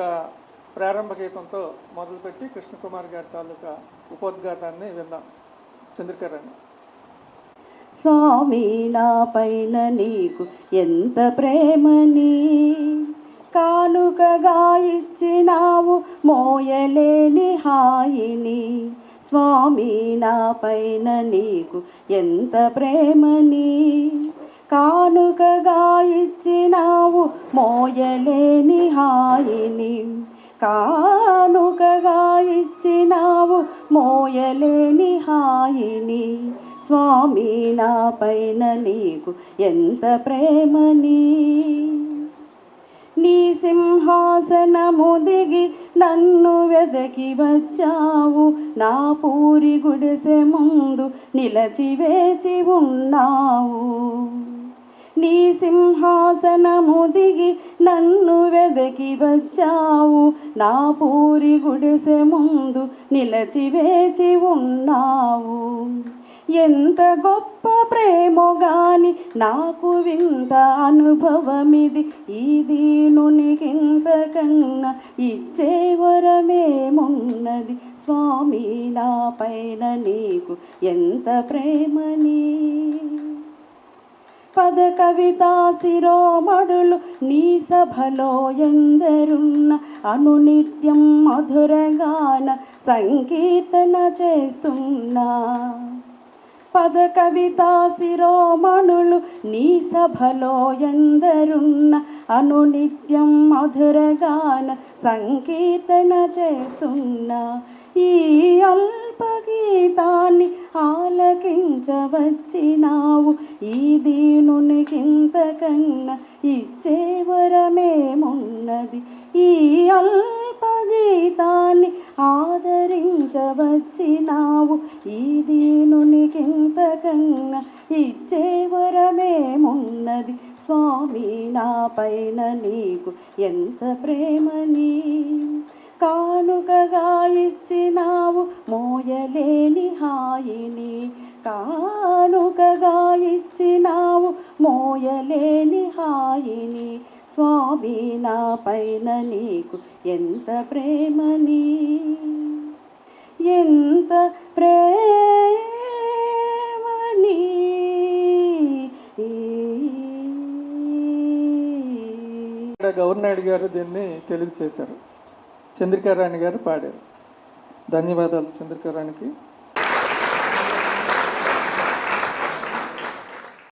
ఒక ప్రారంభ గీతంతో మొదలుపెట్టి కృష్ణకుమార్ గారి తాలూకా ఉపోద్ఘాతాన్ని విందాం. చంద్రకరణ్ స్వామి నా పైన నీకు ఎంత ప్రేమని కానుకగా ఇచ్చినావు మోయలేని హాయిని స్వామి నా పైన నీకు ఎంత ప్రేమని కానుకగా ఇచ్చినావు మోయలేని హాయిని కానుకగా ఇచ్చినావు మోయలేని హాయిని స్వామి నా పైన నీకు ఎంత ప్రేమని. నీ సింహాసనము దిగి నన్ను వెదకి వచ్చావు. నా పూరి గుడిసె ముందు నిలచి వేచి ఉన్నావు. సింహాసనము దిగి నన్ను వెదకి వచ్చావు. నా పూరి గుడిసె ముందు నిలచి వేచి ఉన్నావు. ఎంత గొప్ప ప్రేమో గాని నాకు వింత అనుభవమిది. ఈ దీనునికింత కన్నా ఇచ్చే వరమేమున్నది? స్వామి నా పైన నీకు ఎంత ప్రేమని పద కవితా శిరోమణులు నీ సభలో ఎందరున్న అనునిత్యం మధురగాన సంకీర్తన చేస్తున్నా. పద కవితా శిరోమణులు నీ సభలో ఎందరున్న అనునిత్యం మధురగాన సంకీర్తన చేస్తున్నా. ఈ అల్పగి ఆలకించవచ్చినావు ఈ దీనునికింత కన్నా ఇచ్చే వరమేమున్నది? ఈ అల్ప గీతాన్ని ఆదరించవచ్చినావు. ఈ దీనునికింత కన్నా ఇచ్చే వరమేమున్నది? స్వామి నా పైన నీకు ఎంత ప్రేమని? కానుకగా ఇచ్చినావు మోయలేని హాయిని. కానుకగా ఇచ్చినావు మోయలేని హాయిని. స్వామి నా పైన నీకు ఎంత ప్రేమని? ఎంత ప్రేమని? ఇక్కడ గారు దీన్ని తెలుగు చేశారు చంద్రికారాణి గారు పాడారు. ధన్యవాదాలు చంద్రికారాణికి